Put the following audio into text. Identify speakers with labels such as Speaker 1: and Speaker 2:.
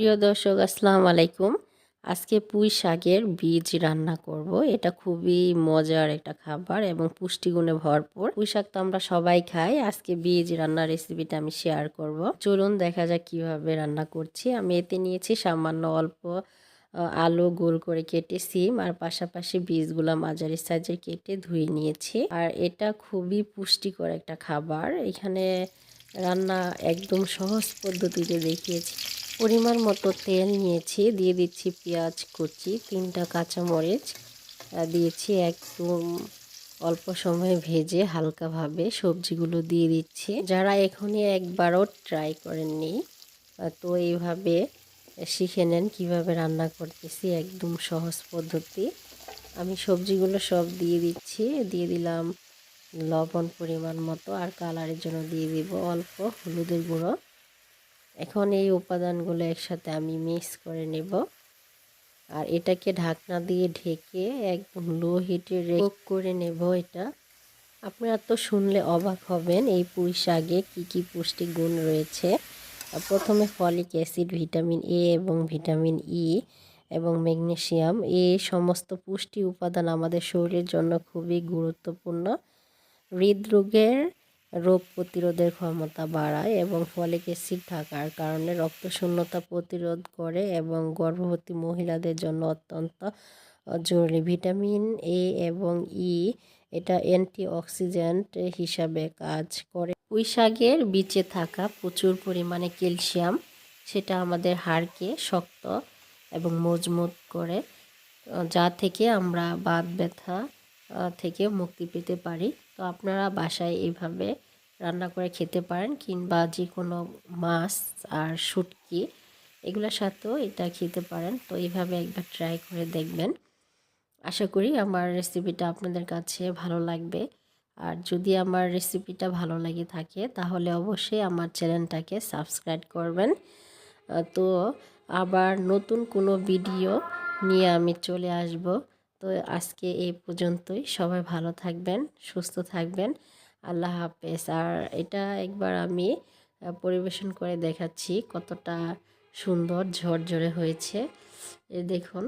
Speaker 1: প্রিয় দর্শক, আসসালামু আলাইকুম। আজকে পুঁই শাকের বীজ রান্না করব। এটা খুবই মজার একটা খাবার এবং পুষ্টিগুণে ভরপুর। পুঁই শাক তো আমরা সবাই খাই। আজকে বীজ রান্নার রেসিপিটা আমি শেয়ার করব। চলুন দেখা যাক কীভাবে রান্না করছি। আমি এতে নিয়েছি সামান্য অল্প আলু গোল করে কেটে সিম আর পাশাপাশি বীজগুলো মাঝারি সাইজের কেটে ধুয়ে নিয়েছি। আর এটা খুবই পুষ্টিকর একটা খাবার। এখানে রান্না একদম সহজ পদ্ধতিতে দেখিয়েছি। পরিমাণ মতো তেল নিয়েছি, দিয়ে দিচ্ছি পেঁয়াজ কুচি, তিনটা কাঁচামরিচ দিয়েছি একদম অল্প সময়ে ভেজে হালকাভাবে সবজিগুলো দিয়ে দিচ্ছি। যারা এখনই একবারও ট্রাই করেননি তো এইভাবে শিখে নেন কীভাবে রান্না করতেছি, একদম সহজ পদ্ধতি। আমি সবজিগুলো সব দিয়ে দিচ্ছি, দিয়ে দিলাম লবণ পরিমাণ মতো আর কালারের জন্য দিয়ে দিব অল্প হলুদের গুঁড়ো। এখন এই উপাদানগুলো একসাথে আমি মিক্স করে নেব। আর এটাকে ঢাকনা দিয়ে ঢেকে একদম লো হিটে রেক করে নেব এটা। আপনারা তো শুনলে অবাক হবেন এই পুঁই শাকে কী কী পুষ্টি গুণ রয়েছে। প্রথমে ফলিক অ্যাসিড, ভিটামিন এ এবং ভিটামিন ই এবং ম্যাগনেশিয়াম এই সমস্ত পুষ্টি উপাদান আমাদের শরীরের জন্য খুবই গুরুত্বপূর্ণ। হৃদরোগের রোগ প্রতিরোধের ক্ষমতা বাড়ায় এবং ফলিক অ্যাসিড থাকার কারণে রক্তশূন্যতা প্রতিরোধ করে এবং গর্ভবতী মহিলাদের জন্য অত্যন্ত জরুরি। ভিটামিন এ এবং ই এটা অ্যান্টিঅক্সিডেন্ট হিসাবে কাজ করে। পুঁই শাকের বীচে থাকা প্রচুর পরিমাণে ক্যালসিয়াম, সেটা আমাদের হাড়কে শক্ত এবং মজবুত করে যা থেকে আমরা বাত ব্যথা থেকে মুক্তি পেতে পারি। তো আপনারা বাসায় এইভাবে রান্না করে খেতে পারেন কিংবা যে কোনো মাছ আর শুটকি, এগুলোর সাথেও এটা খেতে পারেন। তো এইভাবে একবার ট্রাই করে দেখবেন। আশা করি আমার রেসিপিটা আপনাদের কাছে ভালো লাগবে। আর যদি আমার রেসিপিটা ভালো লাগে থাকে, তাহলে অবশ্যই আমার চ্যানেলটাকে সাবস্ক্রাইব করবেন। তো আবার নতুন কোনো ভিডিও নিয়ে আমি চলে আসব। তো আজকে এই পর্যন্তই। সবাই ভালো থাকবেন, সুস্থ থাকবেন। আল্লাহ হাফেজ। আর এটা একবার আমি পরিবেশন করে দেখাচ্ছি কতটা সুন্দর ঝরঝরে হয়েছে। দেখুন।